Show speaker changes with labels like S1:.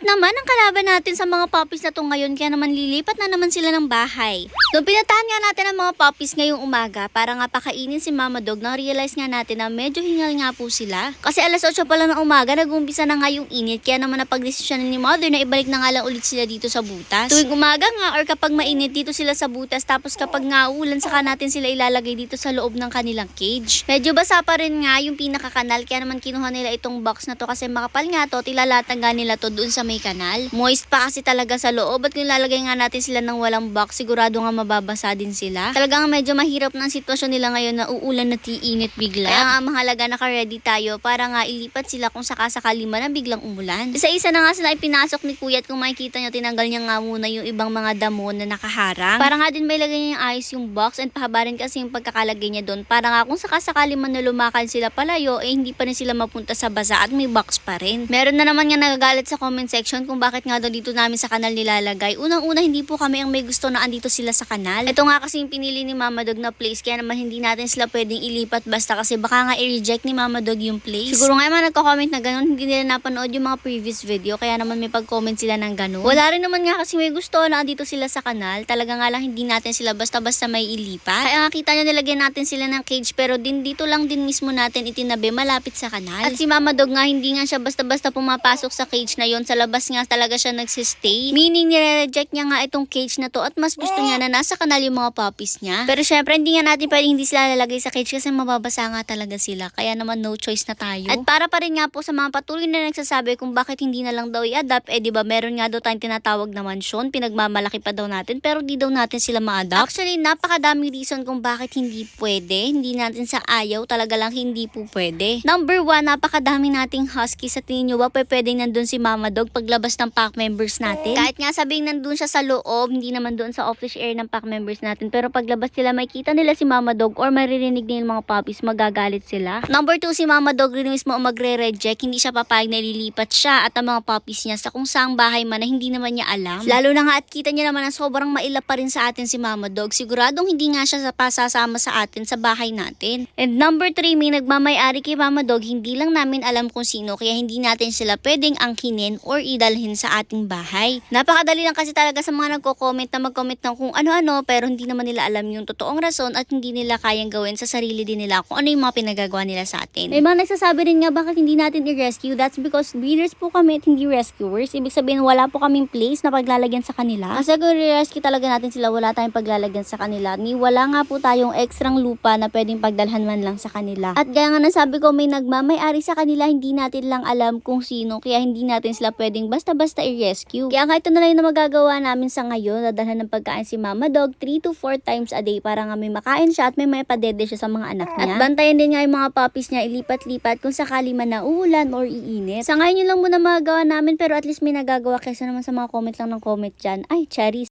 S1: Mainit naman ang kalaban natin sa mga puppies na to ngayon kaya naman lilipat na naman sila ng bahay. Nung pinatahan nga natin ang mga puppies ngayong umaga para nga pakainin si Mama Dog, na-realize nga natin na medyo hingal nga po sila. Kasi alas 8 pa lang ng umaga, nag-umpisa na nga yung init kaya naman napag-desisyon ni Mother na ibalik na nga lang ulit sila dito sa butas. Tuwing umaga nga or kapag mainit dito sila sa butas tapos kapag nga ulan saka natin sila ilalagay dito sa loob ng kanilang cage. Medyo basa pa rin nga yung pinakakanal kaya naman kinuha nila itong box na to kasi makapal nga to, tilalatan nga nila to doon sa may kanal. Moist pa kasi talaga sa loob at kung lalagay nga natin sila ng walang box, sigurado nga mababasa din sila. Talagang medyo mahirap na ang sitwasyon nila ngayon na uulan na tiinit bigla. Kaya nga mahalaga naka-ready tayo para nga ilipat sila kung sakasakali man na biglang umulan. Isa-isa na nga sila ipinasok ni Kuya at kung makikita nyo, tinanggal niya nga muna yung ibang mga damo na nakaharang. Para nga din may lagay niya yung ayos yung box and pahabarin kasi yung pagkakalagay niya doon. Para nga kung sakasakali man na lumakad sila palayo, eh hindi pa rin sila mapunta sa basa at may box pa rin. Meron na naman nga nagagalit sa comment section kung bakit nga daw dito namin sa kanal nilalagay. Unang-una, hindi po kami ang may gusto na andito sila sa kanal. Ito nga kasi yung pinili ni Mama Dog na place, kaya naman hindi natin sila pwedeng ilipat basta kasi baka nga i-reject ni Mama Dog yung place. Siguro nga yung nagko-comment na ganun, hindi nila napanood yung mga previous video, kaya naman may pag-comment sila ng ganun. Wala rin naman nga kasi may gusto na andito sila sa kanal. Talaga nga lang hindi natin sila basta-basta may ilipat. Kaya nga kita nyo nilagyan natin sila ng cage pero din dito lang din mismo natin itinabi malapit sa kanal. At si Mama Dog nga hindi nga siya basta-basta pumapasok sa cage na yon Sa labas nga talaga siya nagsistay. Meaning nire-reject niya nga itong cage na to at mas gusto niya na nasa kanal yung mga puppies niya. Pero syempre hindi nga natin pwedeng hindi sila lalagay sa cage kasi mababasa nga talaga sila. Kaya naman no choice na tayo. At para pa rin nga po sa mga patuloy na nagsasabi kung bakit hindi na lang daw i-adapt, eh di ba meron nga daw tayong tinatawag na mansyon, pinagmamalaki pa daw natin pero di daw natin sila ma-adapt. Actually, napakadaming reason kung bakit hindi pwede. Hindi natin sa ayaw, talaga lang hindi po pwede. Number one, napakadami nating husky. Sa tingin nyo ba pwede nandun si Mama Dog paglabas ng pack members natin? Kahit nga sabing nandun siya sa loob, hindi naman doon sa office air ng pack members natin. Pero paglabas sila, makita nila si Mama Dog or maririnig nila yung mga puppies, magagalit sila. Number two, si Mama Dog rin mismo magre-reject. Hindi siya papayag na lilipat siya at ang mga puppies niya sa kung saang bahay man na hindi naman niya alam. Lalo na nga at kita niya naman na sobrang maila pa rin sa atin si Mama Dog. Siguradong hindi nga siya sa pasasama sa atin sa bahay natin. And number three, may nagmamayari kay Mama Dog, hindi lang namin alam kung sino kaya hindi natin sila pwedeng angkinin or idalhin sa ating bahay. Napakadali lang kasi talaga sa mga nagko-comment na mag-comment ng kung ano-ano pero hindi naman nila alam yung totoong rason at hindi nila kayang gawin sa sarili din nila kung ano yung mga pinagagawa nila sa atin. May mga nagsasabi rin nga bakit hindi natin i-rescue. That's because breeders po kami at hindi rescuers. Ibig sabihin wala po kaming place na paglalagyan sa kanila. Kasi kung i-rescue talaga natin sila, wala tayong paglalagyan sa kanila. Ni wala nga po tayong ekstrang lupa na pwedeng pagdalhan man lang sa kanila. At gaya nga nasabi ko, may nagmamayari sa kanila, hindi natin lang alam kung sino, kaya hindi natin sila pwedeng basta-basta i-rescue. Kaya nga ito na lang yung magagawa namin sa ngayon, nadalhan ng pagkain si Mama Dog 3 to 4 times a day para nga may makain siya at may may padede siya sa mga anak niya. At bantayan din nga yung mga puppies niya, ilipat-lipat kung sakali man na uulan or iinit. Sa ngayon yun lang muna magagawa namin pero at least may nagagawa kaysa naman sa mga comment lang ng comment dyan. Ay, charis.